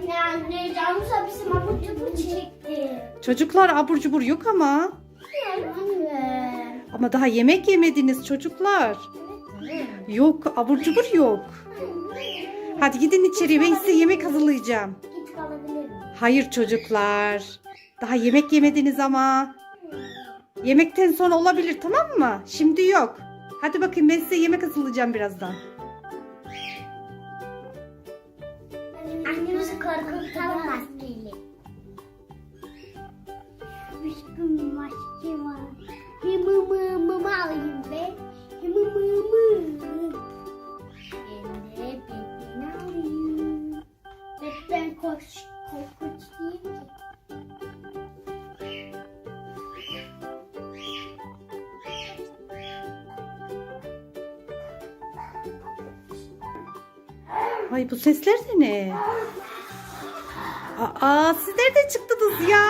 Anne anne Cansu'ya bizim abur cubur çekti. Çocuklar abur cubur yok ama. Anne. Ama daha yemek yemediniz çocuklar. Yok abur cubur yok. Hadi gidin içeriye ben size yemek hazırlayacağım. Git kalabilir? Hayır çocuklar. Daha yemek yemediniz ama. Yemekten sonra olabilir tamam mı? Şimdi yok. Hadi bakayım ben size yemek hazırlayacağım birazdan. Korkutalım maskeyle. Aşkım maske var. Hımı mı mı mı alayım be. Hımı mı mı. Ben de Batman alayım. Batman korkunç, korkunç değil ki. Ay bu sesler de ne? Aa siz nereden çıktınız ya?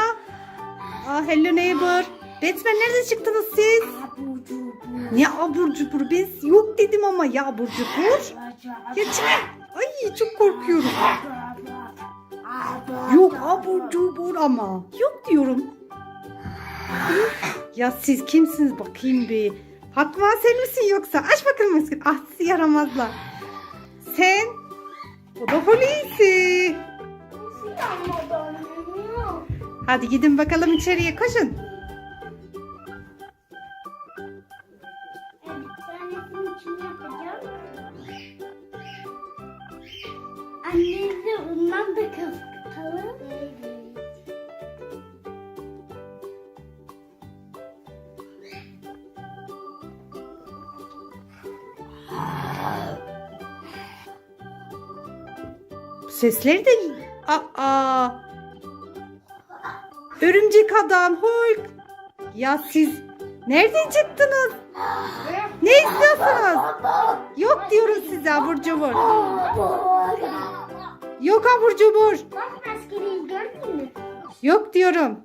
Aa hello neighbor. Batman nereden çıktınız siz? Ne abur cubur? Ben yok dedim ama ya abur cubur. Ya çık. Ay çok korkuyorum. Yok abur cubur ama. Yok diyorum. Ya siz kimsiniz bakayım bir. Fatma sen misin yoksa? Aç bakalım maskeyi. Ah sizi yaramazlar. Sen. O da Hulusi. Hadi gidin bakalım içeriye koşun. Annemizi ondan da kapatalım. Sesleri de... Aa. Örümcek adam Hulk. Ya siz nereden çıktınız? Ne istiyorsunuz? Yok diyorum size abur cubur. Yok abur cubur. Yok diyorum.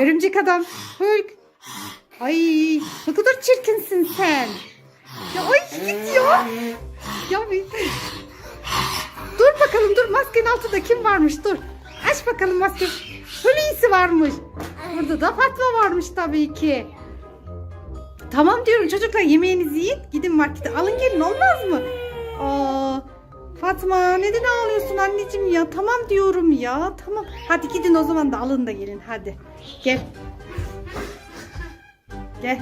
Örümcek adam Hulk. Ay ne kadar çirkinsin sen. Ya ay git ya. Ya bir... Dur bakalım dur maskenin altında kim varmış dur. Aç bakalım maske. Hulusi varmış. Burada da Fatma varmış tabii ki. Tamam diyorum çocuklar yemeğinizi yiyin. Gidin markete alın gelin olmaz mı? Aa, Fatma neden ağlıyorsun anneciğim ya? Tamam diyorum ya. Tamam. Hadi gidin o zaman da alın da gelin hadi. Gel. Gel.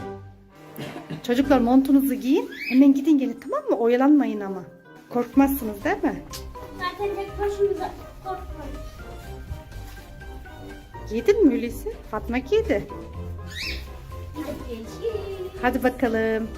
Çocuklar montunuzu giyin. Hemen gidin gelin tamam mı? Oyalanmayın ama. Korkmazsınız değil mi? Zaten tek başımıza korkmadık. Giydin mi Hulusi? Fatma giydi. Hadi görüşürüz. Hadi bakalım.